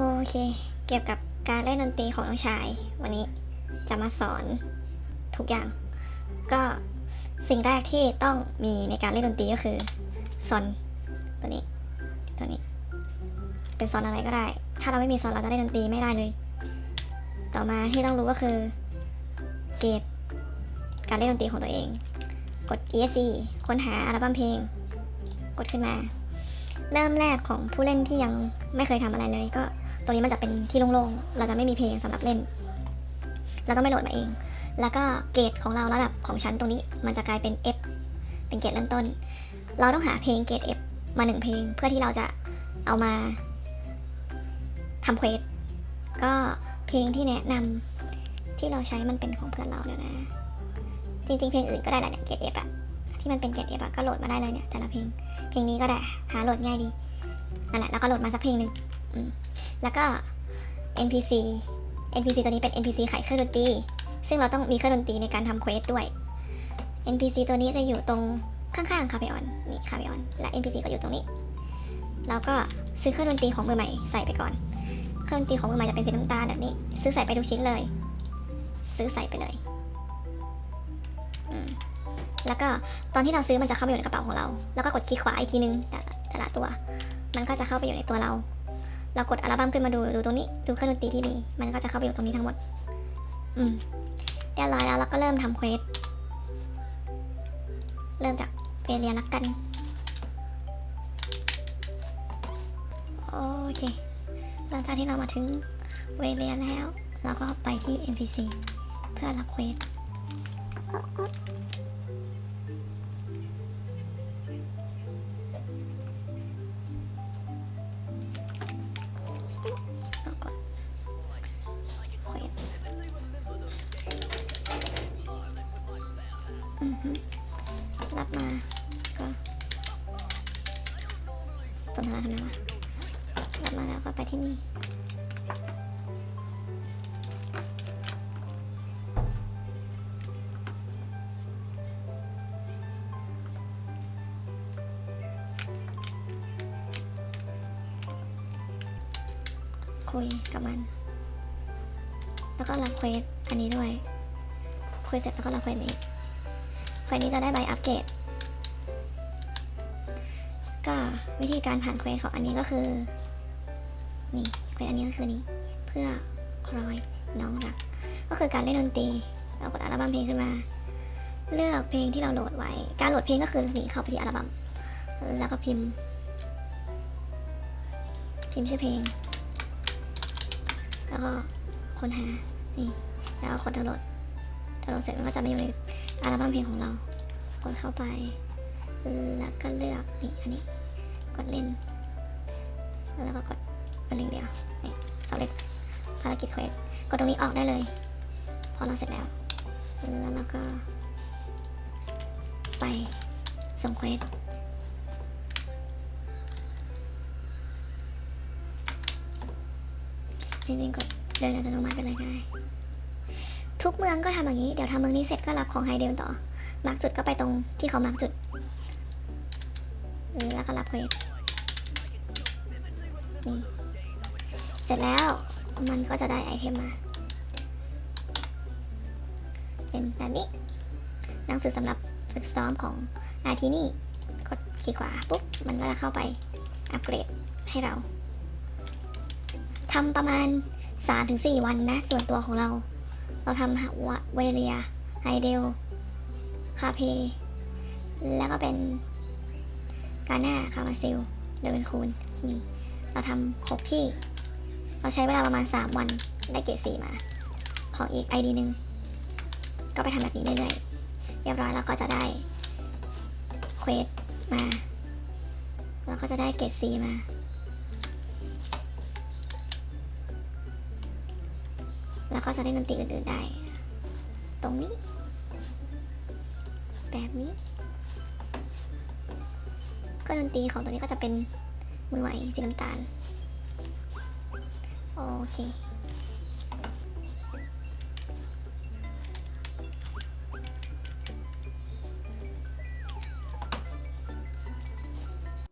โอเค เกี่ยวกับการเล่นดนตรีของน้องชาย วันนี้จะมาสอนทุกอย่าง ก็สิ่งแรกที่ต้องมีในการเล่นดนตรีก็คือซอนตัวนี้ตัวนี้ เป็นซอนอะไรก็ได้ ถ้าเราไม่มีซอนเราจะเล่นดนตรีไม่ได้เลย ต่อมาที่ต้องรู้ก็คือเกรดการเล่นดนตรีของตัวเอง กด ESC ค้นหาอัลบั้มเพลง กดขึ้นมา เริ่มแรกของผู้เล่นที่ยังไม่เคยทำอะไรเลยก็ ตรงนี้มันจะเป็นที่โล่งๆ เราจะไม่มีเพลงสำหรับเล่น เราต้องไปโหลดมาเอง แล้วก็เกรดของเราระดับของชั้นตรงนี้มันจะกลายเป็น F เป็นเกรดเริ่มต้น เราต้องหาเพลงเกรด F มาหนึ่งเพลง เพื่อที่เราจะเอามาทำเควสก็เพลงที่แนะนำที่เราใช้มันเป็นของเพื่อนเราเดี๋ยวนะ จริงๆ เพลงอื่นก็ได้แหละเนี่ยเกรด F อะที่มันเป็นเกรด F อะก็โหลดมาได้เลยเนี่ยแต่ละเพลง เพลงนี้ก็ได้หาโหลดง่ายดีนั่นแหละแล้วก็โหลดมาสักเพลงหนึ่ง แล้วก็ NPC NPC ตัวนี้เป็น NPC ขายเครื่องดนตรี ซึ่งเราต้องมีเครื่องดนตรีในการทำเควสด้วย NPC ตัวนี้จะอยู่ตรงข้างๆคาเฟออนนี่คาเฟออน และ NPC ก็อยู่ตรงนี้ แล้วก็ซื้อเครื่องดนตรีของมือใหม่ใส่ไปก่อน เครื่องดนตรีของมือใหม่จะเป็นสีน้ำตาลแบบนี้ ซื้อใส่ไปทุกชิ้นเลย ซื้อใส่ไปเลยแล้วก็ตอนที่เราซื้อมันจะเข้าไปอยู่ในกระเป๋าของเรา แล้วก็กดคลิกขวาอีกทีนึงแต่แต่ละตัว มันก็จะเข้าไปอยู่ในตัวเรา เรากดอัลบั้มขึ้นมาดูดูตรงนี้ดูเครื่องดนตรีที่มี มันก็จะเข้าไปอยู่ตรงนี้ทั้งหมด อืมเรียบร้อยแล้วเราก็เริ่มทำเควสเริ่มจากเปเรียนละกัน โอเคหลังจากที่เรามาถึงเวเรียแล้ว เราก็ไปที่ NPC เพื่อรับเควส รับมา ก็สนทนาทำไมวะรับมาแล้วก็ไปที่นี่คุยกับมัน แล้วก็รับเควสอันนี้ด้วยคุยเสร็จแล้วก็รับเควสนี้ เควสนี้จะได้ใบอัปเกรดก็วิธีการผ่านเควสของอันนี้ก็คือ นี่เควสอันนี้ก็คือนี้ เพื่อครอยน้องรัก ก็คือการเล่นดนตรีเรากดอัลบั้มเพลงขึ้นมา เลือกเพลงที่เราโหลดไว้ การโหลดเพลงก็คือหนีเข้าไปที่อัลบั้มแล้วก็พิมพ์ พิมพ์ชื่อเพลง แล้วก็ค้นหานี่แล้วก็กดดาวน์โหลดาวน์โหลดเสร็จมันก็จะมาอยู่ในอัลบั้มเพลงของเรา กดเข้าไป แล้วก็เลือกนี่อันนี้ กดเล่น แล้วก็กดเป็นลิงเดียวนี่สำเร็จภารกิจเควสกดตรงนี้ออกได้เลย พอเราเสร็จแล้ว แล้วเราก็ ไปส่งเควสจริงๆกดเดินอัตโนมัติไปเลยก็ได้ ทุกเมืองก็ทำอย่างนี้ เดี๋ยวทำเมืองนี้เสร็จก็รับของไฮเดลต่อ มาร์กจุดก็ไปตรงที่เขามาร์กจุดแล้วก็รับเควสนี่ เสร็จแล้วมันก็จะได้ไอเทมมา เป็นแบบนี้ หนังสือสำหรับฝึกซ้อมของอาทีนี่ กดคลิกขวาปุ๊บ มันก็จะเข้าไปอัปเกรดให้เราทำประมาณ 3-4 วันนะ ส่วนตัวของเรา เราทำวะเวเลียไฮเดลคาเพ แล้วก็เป็นกาน่าคามาซิลเดเวินคูนนี่เราทำหกที่ เราใช้เวลาประมาณ 3 วันได้เกรดสีมา ของอีก ID หนึ่งก็ไปทำแบบนี้เรื่อยๆเรียบร้อยแล้วก็จะได้เควสมา แล้วก็จะได้เกรดสีมา แล้วก็จะได้ดนตรีอื่นๆได้ ตรงนี้ แบบนี้ ก็ดนตรีของตัวนี้ก็จะเป็นมือไหวสีน้ำตาล โอเค